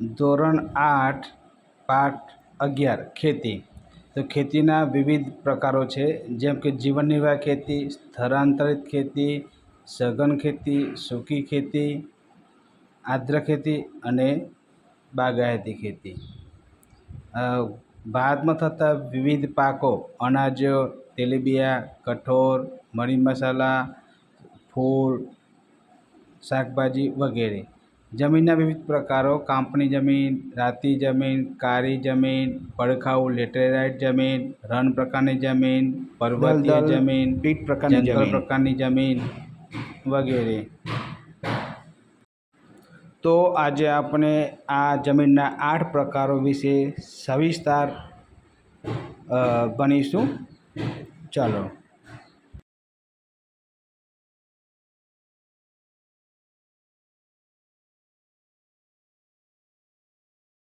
ધોરણ આઠ, પાઠ અગિયાર, ખેતી. તો ખેતીના વિવિધ પ્રકારો છે. જેમ કે જીવન નિર્વાહ ખેતી, સ્થળાંતરિત ખેતી, સઘન ખેતી, સૂકી ખેતી, આદ્ર ખેતી અને બાગાયતી ખેતી. ભારતમાં થતા વિવિધ પાકો, અનાજ, તેલીબિયા કઠોળ મરી મસાલા, ફૂલ, શાકભાજી વગેરે. જમીનના વિવિધ પ્રકારો. કાંપની જમીન રાતી જમીન કાળી જમીન પડખાઉ લેટેરાઇટ જમીન રણ પ્રકારની જમીન પર્વતીય જમીન પીટ પ્રકારની જંગલ જમીન. પ્રકારની જમીન વગેરે. તો આજે આપણે આ જમીનના આઠ પ્રકારો વિશે સવિસ્તાર ભણીશું. ચાલો.